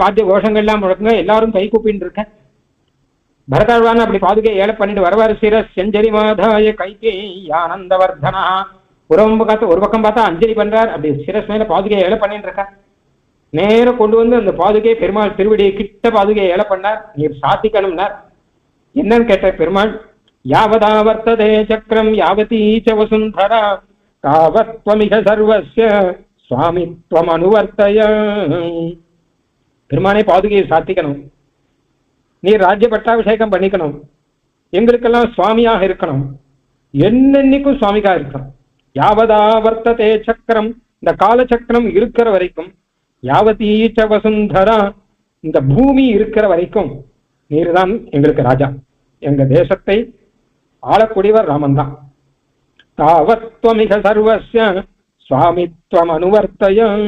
வாத்திய கோஷங்கள்லாம் முழக்குங்க. எல்லாரும் கை கூப்பின்னு இருக்க பரதாழ்வான் அப்படி பாதுகை ஏழை பண்ணிட்டு வரவாறு சீர செஞ்சரி மாதாய கைகே ஆனந்தவர்தனா ஒரு பக்கம் ஒரு பக்கம் பார்த்தா அஞ்சலி பண்றார். அப்படி சிரஸ் மேல பாதுகையை ஏழை பண்ணிட்டு இருக்கா நேரம் கொண்டு வந்து அந்த பாதுகை பெருமாள் திருவடியை கிட்ட பாதுகையை ஏழை பண்ணார். நீர் சாத்திக்கணும்னார். என்னன்னு கேட்ட பெருமாள். யாவதா வர்த்ததே சக்கரம் யாவதீ ச வசுந்தரா. காவத்வமிக சர்வஸ்ய சுவாமித்வம் அனுவர்த்தய பெருமானே பாதுகையை சாத்திக்கணும். நீ ராஜ்ய பட்டாபிஷேகம் பண்ணிக்கணும். எங்களுக்கெல்லாம் சுவாமியாக இருக்கணும். என்னென்னைக்கும் சுவாமிகா இருக்கணும். யாவதா வர்த்ததே சக்கரம். இந்த கால சக்கரம் இருக்கிற வரைக்கும் யாவதீச்ச வசுந்தரா இந்த பூமி இருக்கிற வரைக்கும் நீர் தான் எங்களுக்கு ராஜா. எங்க தேசத்தை ஆளக்கூடியவர் ராமன் தான் தாவத்வமிக சர்வஸ்ய சுவாமித்வம் அனுவர்த்தயம்.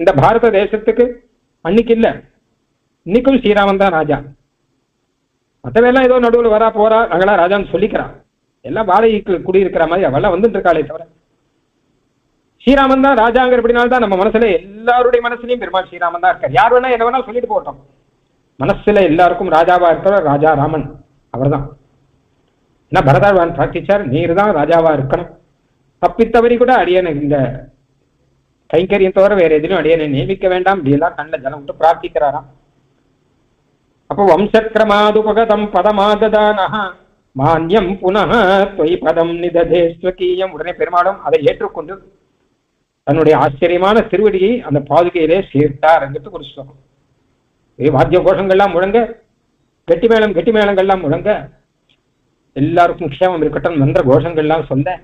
இந்த பாரத தேசத்துக்கு அன்னைக்கு இல்ல இன்னைக்கும் ஸ்ரீராமன் தான் ராஜா. மற்றவெல்லாம் ஏதோ நடுவில் வரா போறா நாங்களாம் ராஜான்னு சொல்லிக்கிறான் எல்லாம் வாடகைக்கு குடியிருக்கிற மாதிரி அவெல்லாம் வந்துட்டு இருக்காளே தவிர. ஸ்ரீராமன் தான் ராஜாங்கிறபடினால தான் நம்ம மனசுல எல்லாருடைய மனசுலயும் பெருமாள் ஸ்ரீராமன் தான் இருக்கார். யார் வேணா என்ன வேணா சொல்லிட்டு போட்டோம் மனசுல எல்லாருக்கும் ராஜாவா இருக்கிற ராஜா ராமன். அவர் தான் ஏன்னா பரதாழ்வான் பிரார்த்திச்சார் நீர் தான் ராஜாவா இருக்கணும். தப்பித்தவரி கூட அடியனை இந்த கைங்கரியம் தவிர வேற எதிலும் அடியனை நியமிக்க வேண்டாம். இப்படியெல்லாம் கண்ணில் ஜலம் விட்டு பிரார்த்திக்கிறாராம். அப்போ வம்சக்கிரமாதுபகதம் பதமாததானஹ. மான்யம் புனக தொய் பதம் நிததே ஸ்வகீயம். உடனே பெருமாளும் அதை ஏற்றுக்கொண்டு தன்னுடைய ஆச்சரியமான திருவடியை அந்த பாதுகையிலே சேர்த்தார் என்று ஒரு ஸ்லோகம். வாத்திய கோஷங்கள்லாம் முழங்க கெட்டி மேளம் கெட்டி மேளங்கள்லாம் முழங்க எல்லாருக்கும் க்ஷேமம் இருக்கட்டும் மந்திர கோஷங்கள்லாம் சொல்ல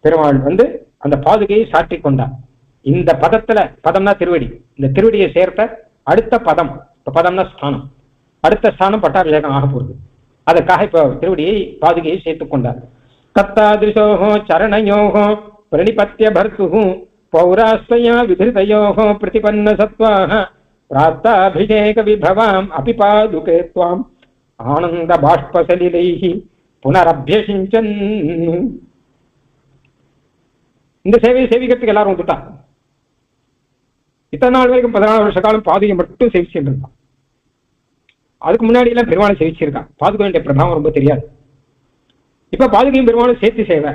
பெருமாள் வந்து அந்த பாதுகையை சாற்றி கொண்டான். இந்த பதத்துல பதம்னா திருவடி. இந்த திருவடியை சேர்த்த அடுத்த பதம் இப்ப பதம்னா ஸ்தானம். அடுத்த ஸ்தானம் பட்டாபிஷேகம் ஆக போகுது. அதற்காக இப்ப திருவடியை பாதுகையை சேர்த்துக் கொண்டார். கத்தாதிருஷோகோ சரணையோகோ பிரணிபத்திய பர்த்து பௌராஸ்வயா விதிருதயோகோ பிரதிபன்ன சத்வாக பிராத்தாபிஷேக விபவாம் அபி பாதுகே துவாம். ஆனந்த பாஷ்பசலிலைஹி புனரபியசிஞ்சன். இந்த சேவையை சேவிக்கிறதுக்கு எல்லாரும் வந்துட்டாங்க. இத்தனை நாள் வரைக்கும் பதினாலு வருஷ காலம் பாதுகை மட்டும் சேவிச்சுட்டு இருந்தான் அதுக்கு முன்னாடி எல்லாம் பெருமாளை சேவிச்சிருக்கான். பாதுகையுடைய பிரபாவம் ரொம்ப தெரியாது. இப்ப பாதுகையும் பெருமாளும் சேர்த்து சேவை.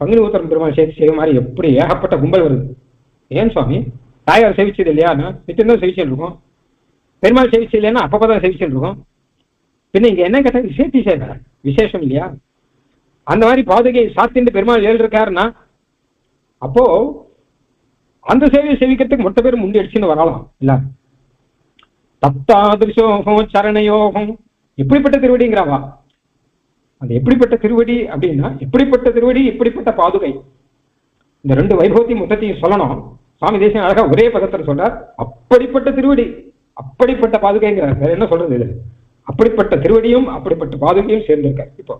பங்குனி உத்தரம் பெருமாள் சேர்த்து செய்வ மாதிரி எப்படி ஏகப்பட்ட கும்பல் வருது. ஏன் சுவாமி? தாயார் சேவிச்சது இல்லையா? நித்தியம் தான் சேவிச்சுட்டு இருக்கோம் பெருமாள் சேவிச்சு இல்லைன்னா அப்பப்பதான் சேவிச்சுட்டு இருக்கோம் பின்ன இங்க என்ன கேட்டா சேர்த்தி சேவை. விசேஷம் இல்லையா? அந்த மாதிரி பாதுகை சாத்திண்டு பெருமாள் ஏழு இருக்காருன்னா அப்போ அந்த சேவையை சேவிக்கிறதுக்கு மொத்த பேர் முண்டி அடிச்சுன்னு வரலாம். இல்ல? தத்தாதிருஷோகம் சரணயோகம் எப்படிப்பட்ட திருவடிங்கிறாவா? அது எப்படிப்பட்ட திருவடி அப்படின்னா எப்படிப்பட்ட திருவடி எப்படிப்பட்ட பாதுகை? இந்த ரெண்டு வைபவத்தையும் மொத்தத்தையும் சொல்லணும். சுவாமி தேசியம் அழகா ஒரே பதத்தில் சொல்றார் அப்படிப்பட்ட திருவடி அப்படிப்பட்ட பாதுகைங்கிறார் வேற என்ன சொல்றது இது? அப்படிப்பட்ட திருவடியும் அப்படிப்பட்ட பாதுகையும் சேர்ந்திருக்கார். இப்போ